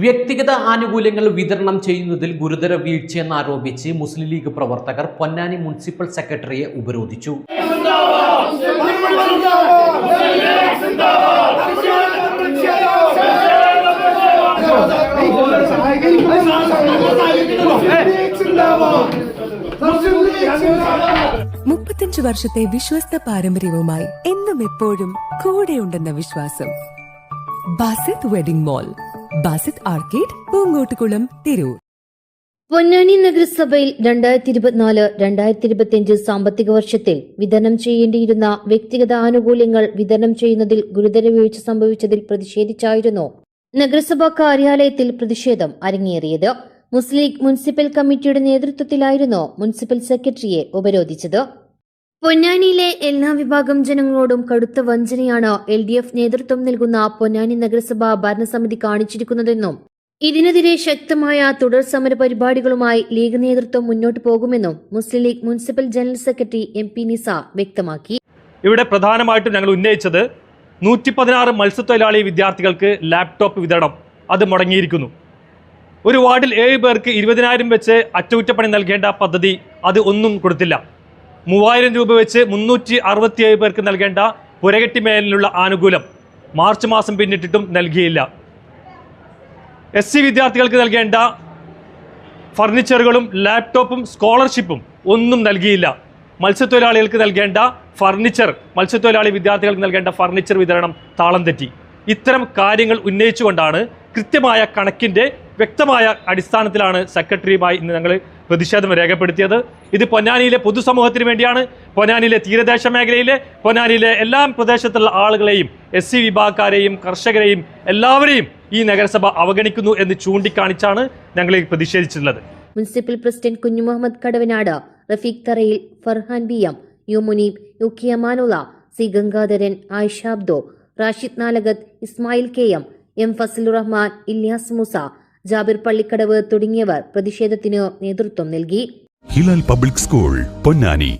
വ്യക്തിഗത ആനുകൂല്യങ്ങൾ വിതരണം ചെയ്യുന്നതിൽ ഗുരുതര വീഴ്ചയെന്നാരോപിച്ച് മുസ്ലിം ലീഗ് പ്രവർത്തകർ പൊന്നാനി മുനിസിപ്പൽ സെക്രട്ടറിയെ ഉപരോധിച്ചു. മുപ്പത്തഞ്ച് വർഷത്തെ വിശ്വസ്ത പാരമ്പര്യവുമായി എന്നും എപ്പോഴും കൂടെയുണ്ടെന്ന വിശ്വാസം. Basith wedding mall. Basith arcade Poonkottukulam Tirur. Ponnani നഗരസഭയിൽ രണ്ടായിരത്തി ഇരുപത്തിനാല് രണ്ടായിരത്തി ഇരുപത്തിയഞ്ച് സാമ്പത്തിക വർഷത്തിൽ വിതരണം ചെയ്യേണ്ടിയിരുന്ന വ്യക്തിഗത ആനുകൂല്യങ്ങൾ വിതരണം ചെയ്യുന്നതിൽ ഗുരുതര വീഴ്ച സംഭവിച്ചതിൽ പ്രതിഷേധിച്ചായിരുന്നു നഗരസഭാ കാര്യാലയത്തിൽ പ്രതിഷേധം അരങ്ങേറിയത്. മുസ്ലിം ലീഗ് മുനിസിപ്പൽ കമ്മിറ്റിയുടെ നേതൃത്വത്തിലായിരുന്നു മുനിസിപ്പൽ സെക്രട്ടറിയെ ഉപരോധിച്ചത്. പൊന്നാനിയിലെ എല്ലാ വിഭാഗം ജനങ്ങളോടും കടുത്ത വഞ്ചനയാണ് എൽ ഡി എഫ് നേതൃത്വം നൽകുന്ന പൊന്നാനി നഗരസഭ ഭരണസമിതി കാണിച്ചിരിക്കുന്നതെന്നും ഇതിനെതിരെ ശക്തമായ തുടർ സമര പരിപാടികളുമായി ലീഗ് നേതൃത്വം മുന്നോട്ടു പോകുമെന്നും Muslim league municipal general secretary M P Nisa വ്യക്തമാക്കി. ഇവിടെ പ്രധാനമായിട്ടും ഞങ്ങൾ ഉന്നയിച്ചത് നൂറ്റി പതിനാറ് മത്സ്യത്തൊഴിലാളി വിദ്യാർത്ഥികൾക്ക് ലാപ്ടോപ്പ് വിതരണം. അത് മുടങ്ങിയിരിക്കുന്നു. ഒരു വാർഡിൽ ഏഴ് പേർക്ക് ഇരുപതിനായിരം വെച്ച് അറ്റകുറ്റപ്പണി നൽകേണ്ട പദ്ധതി അത് ഒന്നും കൊടുത്തില്ല. മൂവായിരം രൂപ വെച്ച് മുന്നൂറ്റി അറുപത്തിയേഴ് പേർക്ക് നൽകേണ്ട പുരകെട്ടി മേലിനുള്ള ആനുകൂല്യം മാർച്ച് മാസം പിന്നിട്ടിട്ടും നൽകിയില്ല. എസ് സി വിദ്യാർത്ഥികൾക്ക് നൽകേണ്ട ഫർണിച്ചറുകളും ലാപ്ടോപ്പും സ്കോളർഷിപ്പും ഒന്നും നൽകിയില്ല. മത്സ്യത്തൊഴിലാളികൾക്ക് നൽകേണ്ട ഫർണിച്ചർ മത്സ്യത്തൊഴിലാളി വിദ്യാർത്ഥികൾക്ക് നൽകേണ്ട ഫർണിച്ചർ വിതരണം താളം തെറ്റി. ഇത്തരം കാര്യങ്ങൾ ഉന്നയിച്ചുകൊണ്ടാണ് കൃത്യമായ കണക്കിന്റെ വ്യക്തമായ അടിസ്ഥാനത്തിലാണ് സെക്രട്ടറിയുമായി ഇന്ന് ഞങ്ങൾ പ്രതിഷേധം രേഖപ്പെടുത്തിയത്. ഇത് പൊന്നാനിയിലെ പൊതുസമൂഹത്തിന് വേണ്ടിയാണ്. പൊന്നാനിയിലെ തീരദേശ മേഖലയിലെ പൊന്നാനിയിലെ എല്ലാ പ്രദേശത്തുള്ള ആളുകളെയും എസ് സി വിഭാഗക്കാരെയും കർഷകരെയും എല്ലാവരെയും ഈ നഗരസഭ അവഗണിക്കുന്നു എന്ന് ചൂണ്ടിക്കാണിച്ചാണ് ഞങ്ങൾ പ്രതിഷേധിച്ചിട്ടുള്ളത്. മുനിസിപ്പൽ പ്രസിഡന്റ് കുഞ്ഞു Muhammad Kadavanad Rafeeq Tharayil Farhan B M U Muneeb U K Amanulla C Gangadharan Ayisha Abdo Rashid Nalakath Ismail K M M Fazalurahman Ilyas Moosa Jabir Pallikkadavu തുടങ്ങിയവർ പ്രതിഷേധത്തിന് നേതൃത്വം നൽകി. Hilal public school Ponnani.